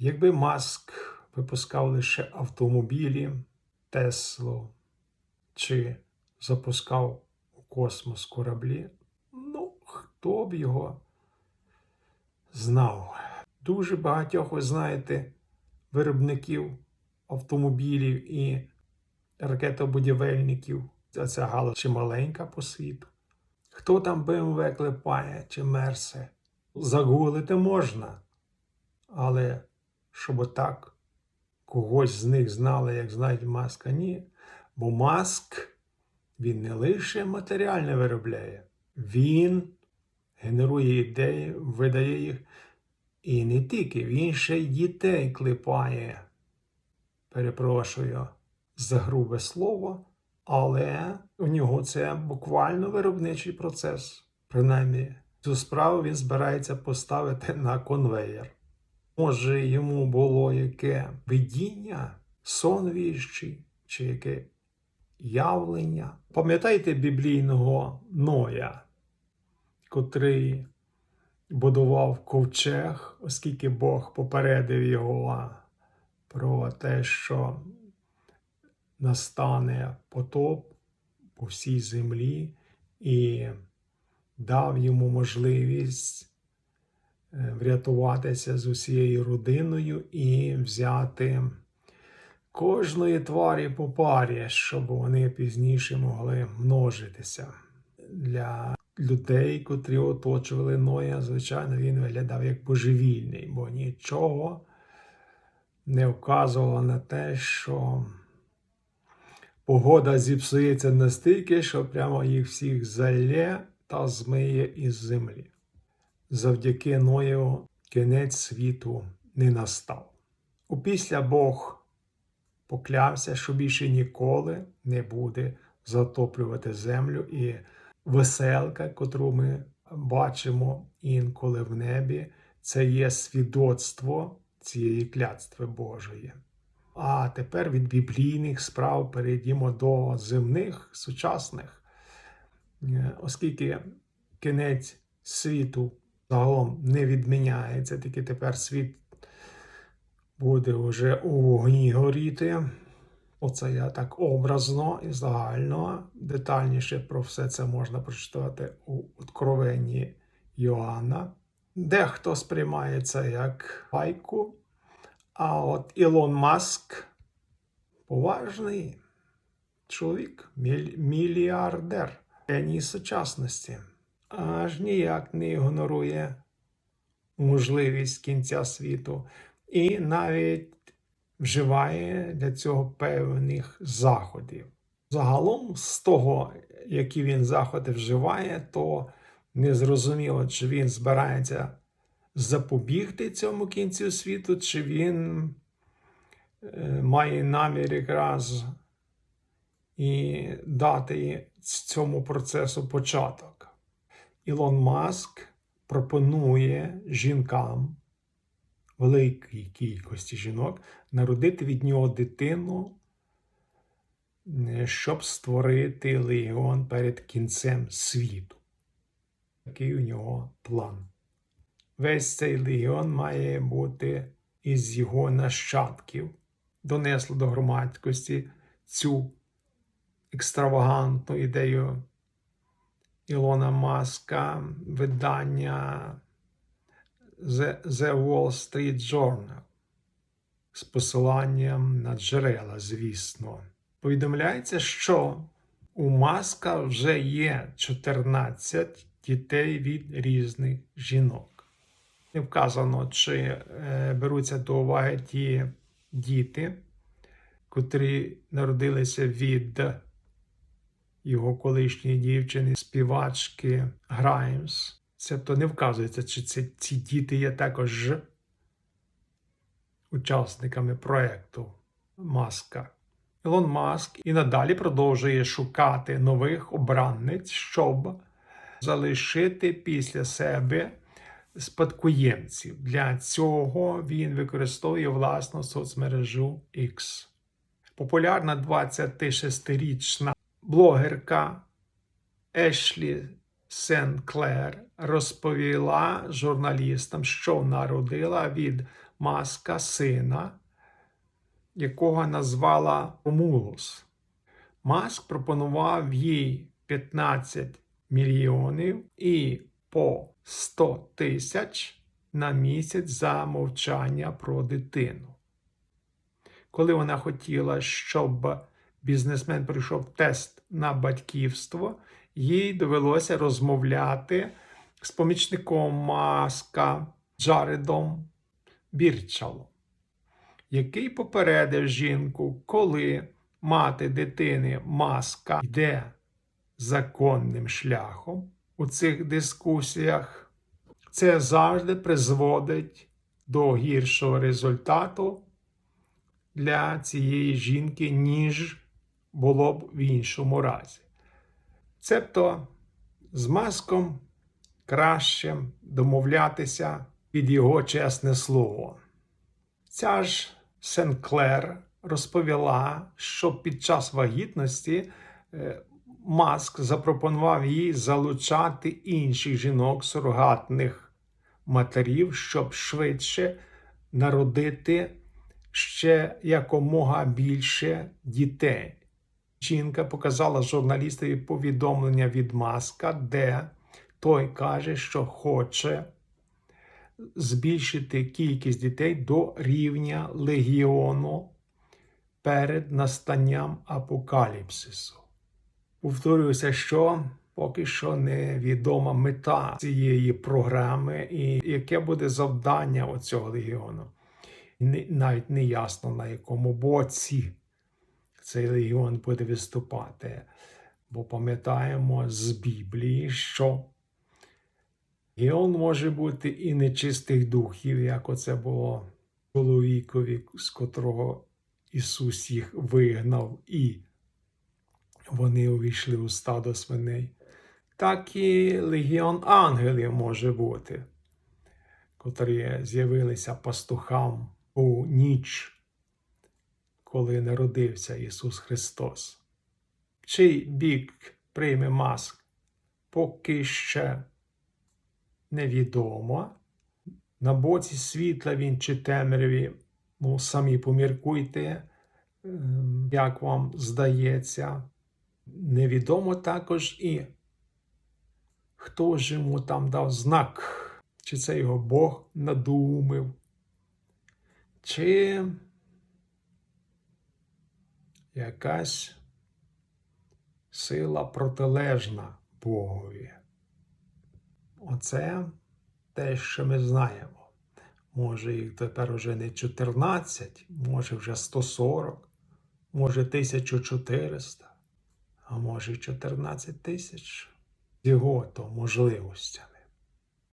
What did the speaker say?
Якби Маск випускав лише автомобілі, Теслу чи запускав у космос кораблі, ну, хто б його знав. Дуже багатьох, ви знаєте, виробників автомобілів і ракетобудівельників. Ця ця галузь чи маленька по світу. Хто там БМВ клепає чи Мерсе? Загуглити можна. Але щоб отак когось з них знали, як знають маска, ні. Бо маск він не лише матеріальне виробляє, він генерує ідеї, видає їх. І не тільки, він ще й дітей клепає. Перепрошую за грубе слово, але у нього це буквально виробничий процес. Принаймні, цю справу він збирається поставити на конвеєр. Може, йому було яке видіння, сон віщий, чи яке явлення. Пам'ятаєте біблійного Ноя, котрий будував ковчег, оскільки Бог попередив його про те, що настане потоп по всій землі, і дав йому можливість врятуватися з усією родиною і взяти кожної тварі по парі, щоб вони пізніше могли множитися. Для людей, котрі оточували Ноя, звичайно, він виглядав як божевільний, бо нічого не вказувало на те, що погода зіпсується настільки, що прямо їх всіх залє та змиє із землі. Завдяки Ною кінець світу не настав. Опісля Бог поклявся, що більше ніколи не буде затоплювати землю і веселка, котру ми бачимо інколи в небі, це є свідоцтво цієї клятстви Божої. А тепер від біблійних справ перейдімо до земних, сучасних, Е, оскільки кінець світу загалом не відміняється, тільки тепер світ буде вже у вогні горіти. Оце я так образно і загально. Детальніше про все це можна прочитати у Откровенні Йоанна. Дехто сприймає це як байку, а от Ілон Маск поважний чоловік, міль- мільярдер геній сучасності, аж ніяк не ігнорує можливість кінця світу і навіть вживає для цього певних заходів. Загалом, з того, які він заходи вживає, то не зрозуміло, чи він збирається запобігти цьому кінцю світу, чи він е, має намір якраз і дати цьому процесу початок. Ілон Маск пропонує жінкам, великій кількості жінок, народити від нього дитину, е, щоб створити легіон перед кінцем світу. Такий у нього план. Весь цей легіон має бути із його нащадків. Донесло до громадськості цю екстравагантну ідею Ілона Маска, видання The, The Wall Street Journal з посиланням на джерела, звісно. Повідомляється, що у Маска вже є 14 дітей від різних жінок. Не вказано, чи е, беруться до уваги ті діти, котрі народилися від його колишньої дівчини, співачки Граймс. Це то не вказується, чи це, ці діти є також учасниками проекту Маска. Ілон Маск і надалі продовжує шукати нових обранниць, щоб залишити після себе спадкоємців. Для цього він використовує власну соцмережу X. Популярна 26-річна блогерка Ешлі Сен-Клер розповіла журналістам, що народила від маска сина, якого назвала Ромулус. Маск пропонував їй 15 мільйонів і по 100 тисяч на місяць за мовчання про дитину. Коли вона хотіла, щоб бізнесмен пройшов тест на батьківство, їй довелося розмовляти з помічником Маска Джаредом Бірчалом, який попередив жінку, коли мати дитини Маска йде законним шляхом у цих дискусіях, це завжди призводить до гіршого результату для цієї жінки, ніж було б в іншому разі. Цебто з маском краще домовлятися під його чесне слово. Ця ж Сенклер розповіла, що під час вагітності е, Маск запропонував їй залучати інших жінок сурогатних матерів, щоб швидше народити ще якомога більше дітей. Жінка показала журналістові повідомлення від Маска, де той каже, що хоче збільшити кількість дітей до рівня легіону перед настанням апокаліпсису. Повторююся, що поки що невідома мета цієї програми і яке буде завдання оцього легіону. Навіть не ясно на якому боці цей легіон буде виступати. Бо пам'ятаємо з Біблії, що легіон може бути і нечистих духів, як оце було чоловікові, з котрого Ісус їх вигнав, і вони увійшли у стадо свиней. Так і легіон ангелів може бути, котрі з'явилися пастухам у ніч коли народився Ісус Христос. Чий бік прийме маск, поки ще невідомо. На боці світла він чи темряві, ну, самі поміркуйте, ем, як вам здається. Невідомо також і хто ж йому там дав знак, чи це його Бог надумив, чи якась сила протилежна Богові. Оце те, що ми знаємо. Може, їх тепер уже не 14, може вже 140, може 1400, а може 14 тисяч його то можливостями.